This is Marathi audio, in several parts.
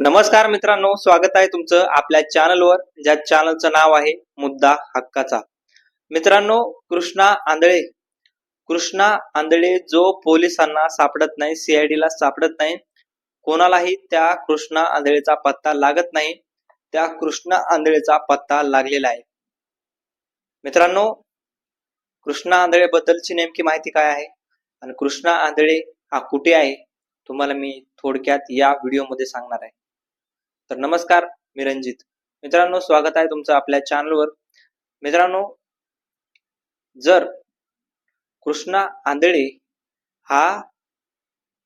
नमस्कार मित्रांनो स्वागत आहे तुमचं आपल्या चॅनलवर ज्या चॅनलचं नाव आहे मुद्दा हक्काचा. मित्रांनो कृष्णा आंधळे. कृष्णा आंधळे जो पोलिसांना सापडत नाही सीआयडीला सापडत नाही कोणालाही त्या कृष्णा आंधळेचा पत्ता लागत नाही त्या कृष्णा आंधळेचा पत्ता लागलेला आहे. मित्रांनो कृष्णा आंधळे बद्दलची नेमकी माहिती काय आहे? आणि कृष्णा आंधळे हा कुठे आहे? तुम्हाला मी थोडक्यात या व्हिडिओमध्ये सांगणार आहे. तर नमस्कार मी रंजित मित्रांनो स्वागत आहे तुमचं आपल्या चॅनलवर मित्रांनो जर कृष्णा आंधळे हा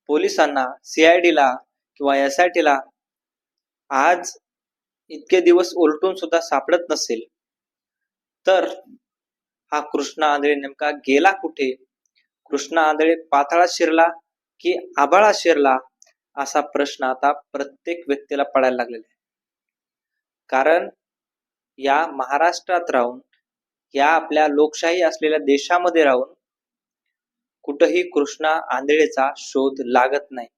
पोलिसांना सीआयडी ला किंवा एस आय टी ला आज इतके दिवस उलटून सुद्धा सापडत नसेल तर हा कृष्णा आंधळे नेमका गेला कुठे? कृष्णा आंधळे पाताळात शिरला की आभाळात शिरला? असा प्रश्न आता प्रत्येक व्यक्तीला पडायला लागलेला आहे. कारण या महाराष्ट्रात राहून या आपल्या लोकशाही असलेल्या देशामध्ये राहून कुठंही कृष्णा आंधळेचा शोध लागत नाही.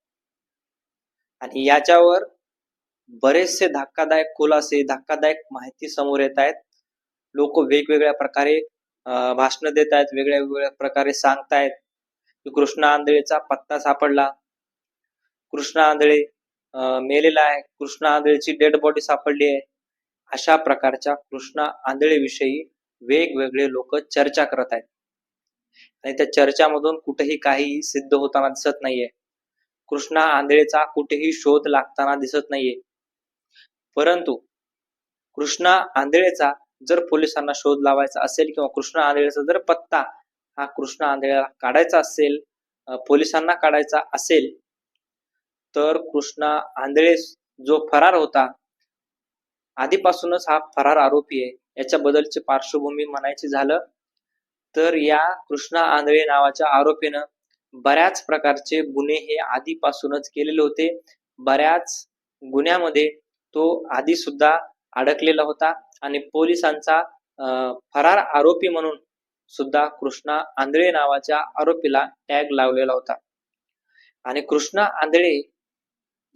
आणि याच्यावर बरेचसे धक्कादायक खुलासे धक्कादायक माहिती समोर येत आहेत. लोक वेगवेगळ्या प्रकारे भाषण देत आहेत वेगळ्या वेगळ्या प्रकारे सांगतायत की कृष्णा आंधळेचा पत्ता सापडला. कृष्णा आंधळे मेलेला आहे. कृष्णा आंधळेची डेड बॉडी सापडली आहे. अशा प्रकारच्या कृष्णा आंधळेविषयी वेगवेगळे लोक चर्चा करत आहेत. आणि त्या चर्चामधून कुठेही काही सिद्ध होताना दिसत नाहीये. कृष्णा आंधळेचा कुठेही शोध लागताना दिसत नाहीये. परंतु कृष्णा आंधळेचा जर पोलिसांना शोध लावायचा असेल किंवा कृष्णा आंधळेचा जर पत्ता हा कृष्णा आंधळेला काढायचा असेल पोलिसांना काढायचा असेल तर कृष्णा आंधळे जो फरार होता आधीपासूनच हा फरार आरोपी आहे. याच्या बदलची पार्श्वभूमी म्हणायची झालं तर या कृष्णा आंधळे नावाच्या आरोपीनं बऱ्याच प्रकारचे गुन्हे हे आधीपासूनच केलेले होते. बऱ्याच गुन्ह्यामध्ये तो आधी सुद्धा अडकलेला होता आणि पोलिसांचा फरार आरोपी म्हणून सुद्धा कृष्णा आंधळे नावाच्या आरोपीला टॅग लावलेला होता. आणि कृष्णा आंधळे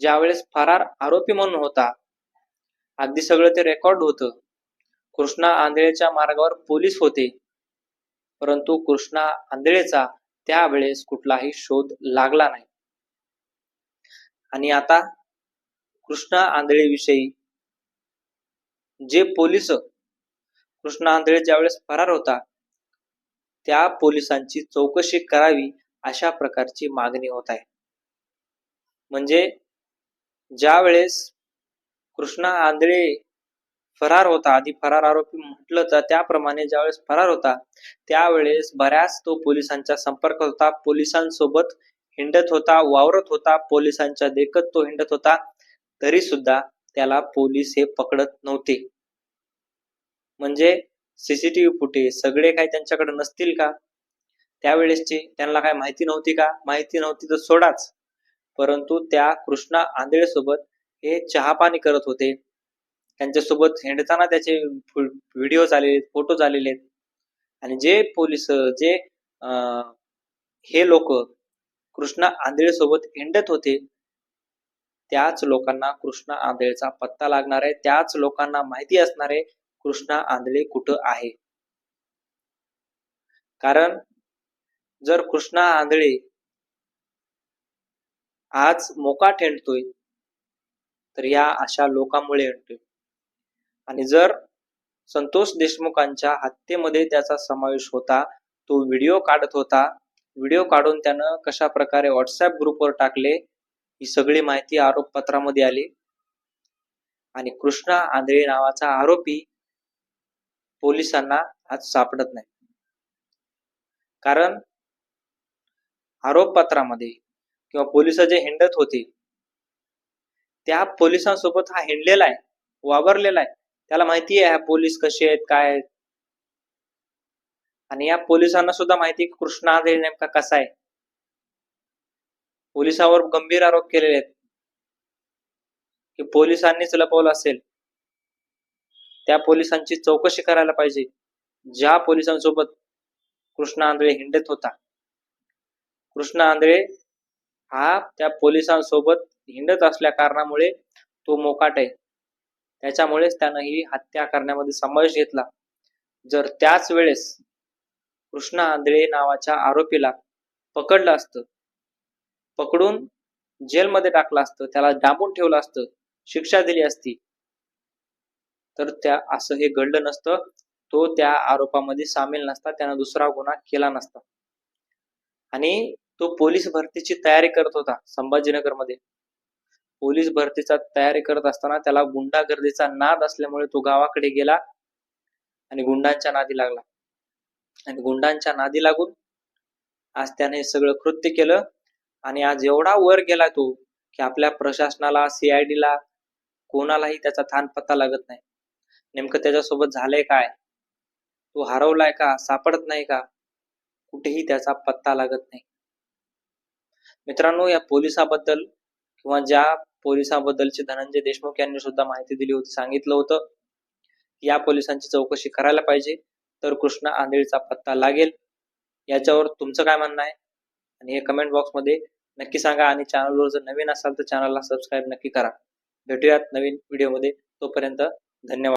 ज्यावेळेस फरार आरोपी म्हणून होता. अगदी सगळं ते रेकॉर्ड होतं. कृष्णा आंधळेच्या मार्गावर पोलीस होते. परंतु कृष्णा आंधळेचा त्यावेळेस कुठलाही शोध लागला नाही. आणि आता कृष्णा आंधळेविषयी जे पोलीस कृष्णा आंधळे ज्यावेळेस फरार होता त्या पोलिसांची चौकशी करावी अशा प्रकारची मागणी होत आहे. म्हणजे ज्या वेळेस कृष्णा आंधळे फरार होता आधी फरार आरोपी म्हटलं तर त्याप्रमाणे ज्यावेळेस फरार होता त्यावेळेस बऱ्याच तो पोलिसांच्या संपर्क होता. पोलिसांसोबत हिंडत होता वावरत होता पोलिसांच्या देखत तो हिंडत होता. तरी सुद्धा त्याला पोलीस हे पकडत नव्हते. म्हणजे सीसीटीव्ही फुटेज सगळे काही त्यांच्याकडे नसतील का? त्यावेळेसचे त्यांना काय माहिती नव्हती का? माहिती नव्हती तर सोडाच. परंतु त्या कृष्णा आंधळे सोबत हे चहापाणी करत होते. त्यांच्यासोबत हिंडताना त्याचे व्हिडिओ आलेले फोटो आलेले आहेत. आणि जे पोलीस जे अं हे लोक कृष्णा आंधळे सोबत हिंडत होते त्याच लोकांना कृष्णा आंधळेचा पत्ता लागणार आहे. त्याच लोकांना माहिती असणार आहे कृष्णा आंधळे कुठं आहे. कारण जर कृष्णा आंधळे आज मोका ठेंडतोय तर या अशा लोकांमुळे येतोय आणि जर संतोष देशमुखांच्या हत्येमध्ये त्याचा समावेश होता तो व्हिडिओ काढत होता व्हिडिओ काढून त्यानं कशा प्रकारे व्हॉट्सअप ग्रुपवर टाकले ही सगळी माहिती आरोपपत्रामध्ये आली. आणि कृष्णा आंधळे नावाचा आरोपी पोलिसांना आज सापडत नाही. कारण आरोपपत्रामध्ये किंवा पोलीस जे हिंडत होते. त्या पोलिसांसोबत हा हिंडलेला आहे वावरलेला आहे. त्याला माहिती आहे पोलीस कसे आहेत काय आहेत. आणि या पोलिसांना सुद्धा माहिती कृष्ण कृष्णा आंधळे नेमका कसा आहे. पोलिसांवर गंभीर आरोप केलेले आहेत. की पोलिसांनीच लपवलं असेल. त्या पोलिसांची चौकशी करायला पाहिजे. ज्या पोलिसांसोबत कृष्णा आंधळे हिंडत होता. कृष्णा आंधळे हा त्या पोलिसांसोबत हिंडत असल्या कारणामुळे तो मोकाट आहे. त्याच्यामुळेच त्यानं ही हत्या करण्यामध्ये समावेश घेतला. जर त्याच वेळेस कृष्णा आंधळे नावाच्या आरोपीला पकडलं असतं पकडून जेलमध्ये टाकलं असतं त्याला डांबून ठेवलं असतं शिक्षा दिली असती तर त्या असं हे घडलं नसतं. तो त्या आरोपामध्ये सामील नसता त्यानं दुसरा गुन्हा केला नसता. आणि तो पोलीस भरतीची तयारी करत होता संभाजीनगरमध्ये. पोलीस भरतीचा तयारी करत असताना त्याला गुंडागर्दीचा नाद असल्यामुळे तो गावाकडे गेला आणि गुंडांच्या नादी लागला. आणि गुंडांच्या नादी लागून आज त्याने सगळं कृत्य केलं आणि आज एवढा वर गेला तो की आपल्या प्रशासनाला सीआयडीला कोणालाही त्याचा थान पत्ता लागत नाही. नेमकं त्याच्यासोबत झालंय काय? तो हरवलाय का? सापडत नाही का? कुठेही त्याचा पत्ता लागत नाही. मित्रांनो या पोलिसाबद्दल किंवा ज्या पोलिसाबद्दलची धनंजय देशमुख यांनी सुद्धा माहिती दिली होती सांगितलं होतं या पोलिसांची चौकशी करायला पाहिजे. तर कृष्णा आंधळीचा पत्ता लागेल. याच्यावर तुमचं काय म्हणणं आहे? आणि हे कमेंट बॉक्समध्ये नक्की सांगा आणि चॅनलवर जर नवीन असाल तर चॅनलला सबस्क्राईब नक्की करा. भेटूयात नवीन व्हिडिओमध्ये तोपर्यंत धन्यवाद.